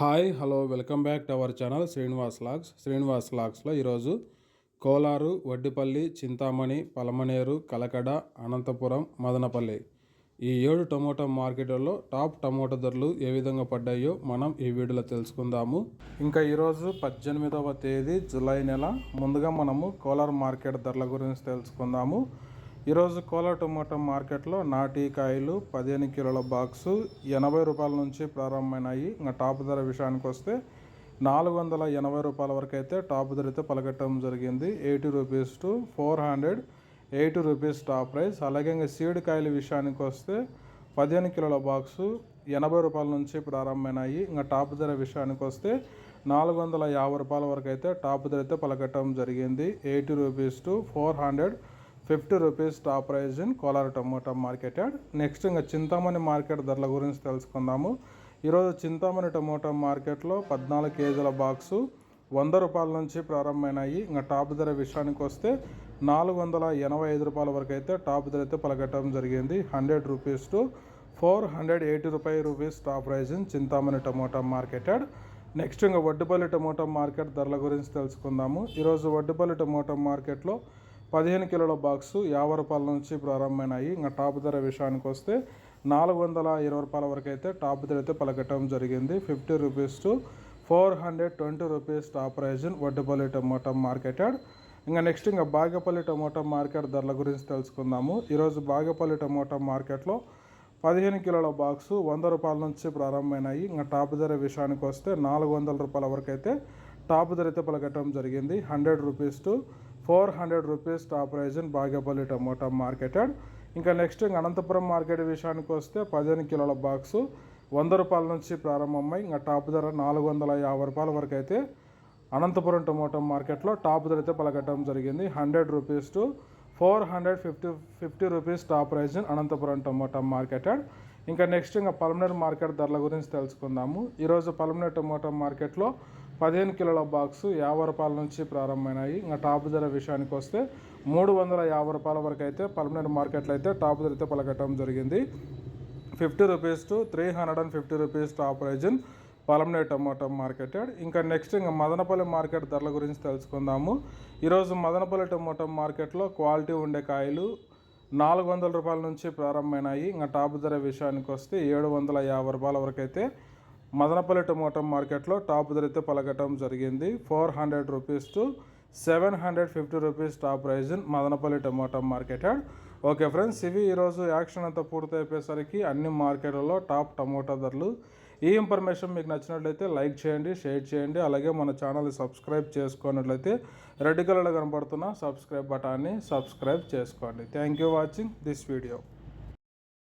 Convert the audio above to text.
Hi hello welcome back to our channel Srinivas logs. Srinivas లాగ్స్లో ఈరోజు కోలారు వడ్డిపల్లి చింతామణి పలమనేరు కలకడ అనంతపురం మదనపల్లి ఈ ఏడు tomato మార్కెట్లలో టాప్ టమోటా ధరలు ఏ విధంగా పడ్డాయో మనం ఈ వీడియోలో తెలుసుకుందాము. ఇంకా ఈరోజు పద్దెనిమిదవ తేదీ జూలై నెల. ముందుగా మనము కోలార్ మార్కెట్ ధరల గురించి తెలుసుకుందాము. ఈరోజు కోలా టొమాటో మార్కెట్లో నాటి కాయలు పదిహేను కిలోల బాక్సు ఎనభై రూపాయల నుంచి ప్రారంభమైనాయి. ఇంకా టాప్ ధర విషయానికి వస్తే నాలుగు వందల ఎనభై రూపాయల వరకు అయితే టాప్ ధరతో పలకట్టడం జరిగింది. Eighty rupees to four hundred eighty rupees top price. అలాగే ఇంకా సీడ్ కాయల విషయానికి వస్తే పదిహేను కిలోల బాక్సు ఎనభై రూపాయల నుంచి ప్రారంభమైనాయి. ఇంకా టాప్ ధర విషయానికి వస్తే నాలుగు వందల యాభై రూపాయల వరకు అయితే టాప్ ధర అయితే పలకట్టడం జరిగింది. Eighty rupees to four hundred fifty rupees top price in Kolar tomato market yard next ఇంకా చింతామణి మార్కెట్ ధరల గురించి తెలుసుకుందాము. ఈరోజు చింతామణి టమోటా మార్కెట్లో పద్నాలుగు కేజీల బాక్సు వంద రూపాయల నుంచి ప్రారంభమైనాయి. ఇంకా టాప్ ధర విషయానికి వస్తే నాలుగు వందల ఎనభై ఐదు రూపాయల వరకు అయితే టాప్ ధర అయితే పలకట్టడం జరిగింది. Hundred rupees to four hundred eighty రూపాయి rupees top price in Chintamani tomato market yard next ఇంకా వడ్డుపల్లి టమోటా మార్కెట్ ధరల గురించి తెలుసుకుందాము. ఈరోజు వడ్డుపల్లి టమోటా మార్కెట్లో పదిహేను కిలోల బాక్సు యాభై రూపాయల నుంచి ప్రారంభమైనాయి. ఇంకా టాప్ ధర విషయానికి వస్తే నాలుగు వందల ఇరవై రూపాయల వరకు అయితే టాప్ ధర అయితే పలకట్టడం జరిగింది. Fifty rupees to four hundred twenty rupees top price Vaddapalli tomato market ఇంకా నెక్స్ట్ ఇంకా బాగేపల్లి టమోటా మార్కెట్ ధరల గురించి తెలుసుకుందాము. ఈరోజు బాగేపల్లి టమోటా మార్కెట్లో పదిహేను కిలోల బాక్సు వంద రూపాయల నుంచి ప్రారంభమైనాయి. ఇంకా టాప్ ధర విషయానికి వస్తే నాలుగు వందల రూపాయల వరకు అయితే టాప్ ధర అయితే పలకట్టడం జరిగింది. Hundred rupees to four hundred rupees top price in Bagepalli tomato marketed ఇంకా నెక్స్ట్ అనంతపురం మార్కెట్ విషయానికి వస్తే పదిహేను కిలోల బాక్సు వంద రూపాయల నుంచి ప్రారంభమై ఇంకా టాప్ ధర నాలుగు వందల యాభై రూపాయల వరకు అయితే అనంతపురం టమోటా మార్కెట్లో టాప్ ధర అయితే పలకట్టడం జరిగింది. Hundred rupees to four hundred fifty fifty rupees top price in Anantapur tomato market yard ఇంకా నెక్స్ట్ ఇంకా పల్మినర్ మార్కెట్ ధరల గురించి తెలుసుకుందాము. ఈరోజు పల్మనేర్ టమోటా మార్కెట్లో పదిహేను కిలోల బాక్సు యాభై రూపాయల నుంచి ప్రారంభమైనాయి. ఇంకా టాప్ ధర విషయానికి వస్తే మూడు వందల యాభై రూపాయల వరకు అయితే పల్మనేరు మార్కెట్లో అయితే టాప్ ధర అయితే పలకట్టడం జరిగింది. Fifty rupees to three hundred and fifty rupees top price Palamaner tomato market yard. ఇంకా నెక్స్ట్ ఇంకా మదనపల్లి మార్కెట్ ధరల గురించి తెలుసుకుందాము. ఈరోజు మదనపల్లి టమాటో మార్కెట్లో క్వాలిటీ ఉండే కాయలు నాలుగు వందల రూపాయల నుంచి ప్రారంభమైనాయి. ఇంకా టాప్ ధర విషయానికి వస్తే ఏడు వందల యాభై రూపాయల వరకు అయితే మదనపల్లి టమోటా మార్కెట్లో టాప్ ధర అయితే పలకటం జరిగింది. Four hundred rupees to seven hundred fifty rupees top price Madanapalle tomato market okay friends ఇవి ఈరోజు యాక్షన్ అంతా పూర్తయిపోయేసరికి అన్ని మార్కెట్లలో టాప్ టమోటా ధరలు. ఈ ఇన్ఫర్మేషన్ మీకు నచ్చినట్లయితే లైక్ చేయండి షేర్ చేయండి. అలాగే మన ఛానల్ సబ్స్క్రైబ్ చేసుకున్నట్లయితే రెడ్ కలర్లో కనబడుతున్న సబ్స్క్రైబ్ బటాన్ని సబ్స్క్రైబ్ చేసుకోండి. Thank you watching this video.